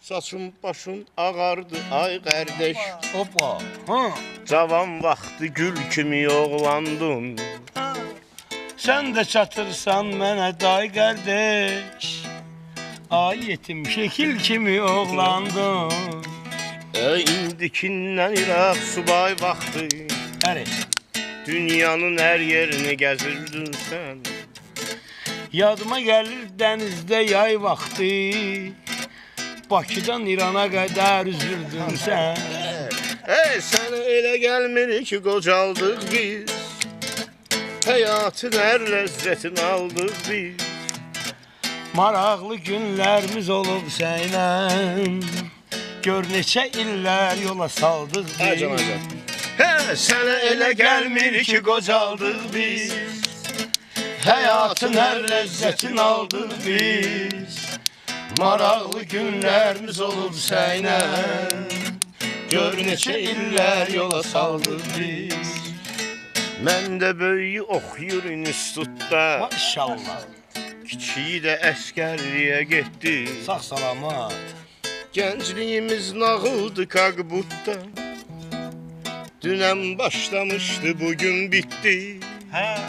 Saçım başım ağardı ay kardeş Hoppa. Ha. Cavan vaxtı gül kimi oğlandın Sen de çatırsan mənə day qardeş. Ay yetim şekil kimi oğlandın. E indikindən İraq subay vaxtı Həri. Dünyanın hər yerini gəzirdin sən Yadıma gəlir dənizdə yay vaxtı. Bakıdan İrana qədər üzürdün sən. Ey sənə elə gəlmir ki qocaldıq biz Həyatın hər ləzzətini aldıq biz Maraqlı günlərimiz olub sənlə. Gör neçə illər yola saldıq biz. Acan acan Hə sənə elə gəlmir ki qocaldıq biz Həyatın hər ləzzətini aldıq biz. Maraqlı günlərimiz olub sənlə. Gör neçə illər yola saldıq biz. Mən də böyüyü oxuyur institutda Maşallah. Kiçiyi də əskərliyə getdi Sağ salamat. Gəncliyimiz nağıldı Kaqbutda Dünən başlamışdı, bugün bitti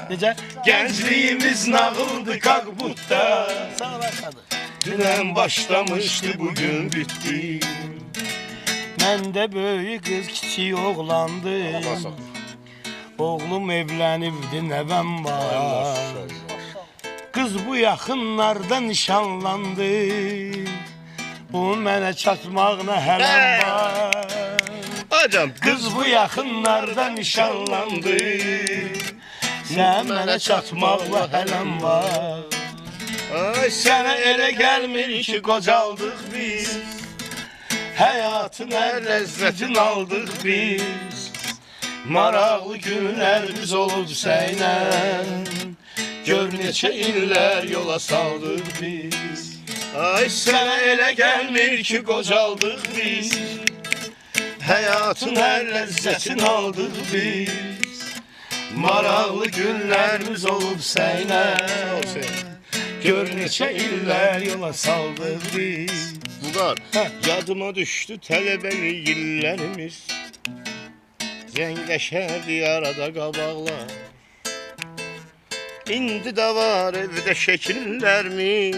Necə? Gəncliyimiz nağıldı Kaqbutda Sağ başladı. Dünən başlamışdı, bugün bitti Məndə böyük qız kiçik oğlandı. Oğlum evlənibdi, nəvəm var. Qız bu yaxınlarda nişanlandı. Bu mənə çatmağına hələm var. Hocam Qız bu yaxınlarda nişanlandı. Sən mənə çatmaqla hələm var. Ay sənə elə gəlmir ki qocaldıq biz Həyatın hər ləzzətini aldıq biz. Maraqlı günlərimiz olub sənlə. Gör neçə illər yola saldıq biz. Ay sənə elə gəlmir ki qocaldıq biz Həyatın hər ləzzətini aldıq biz. Maraqlı günlərimiz olub sənlə. Gör neçə illər yola saldıq biz. Hə. yadıma düşdü tələbəlik illərimiz Zəngləşərdi arada qabaqlar İndi də var evdə şəkillərimiz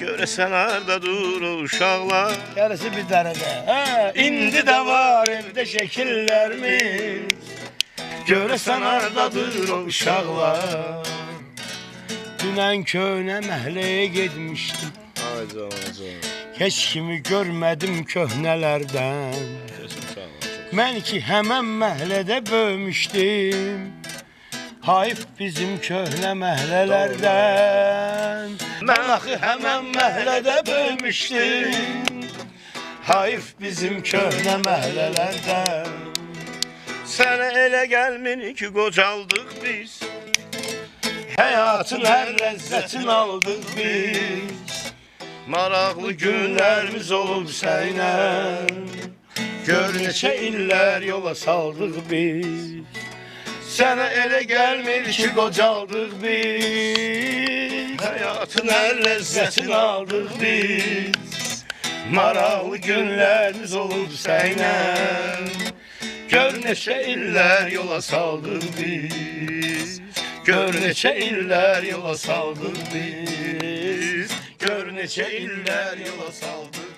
Görəsən harda dur o uşaqlar Yarısı bir dərədə. Hə, indi də var evdə şəkillərimiz. Görəsən hardadır o uşaqlar. Dünən köhnə məhləyə getmişdim. Ay can, ay can Heç kimi görmədim köhnələrdən. Mən ki həmən məhlədə böyümüşdüm. Hayf bizim köhnə məhlələrdən. Mən axı həmən məhlədə böyümüşdüm. Hayf bizim köhnə məhlələrdən. Sənə elə gəlmir ki qocaldıq biz Həyatın hər ləzzətini aldıq biz. Maraqlı Günlərimiz olub sənlə. Gör neçə illər yola saldıq biz. Sənə elə gəlmir ki qocaldıq biz. Həyatın hər ləzzətini aldıq biz. Maraqlı günlərimiz olub sənlə. Gör neçə illər yola saldıq biz. Gör neçə illər yola saldıq biz. Gör neçə illər yola saldıq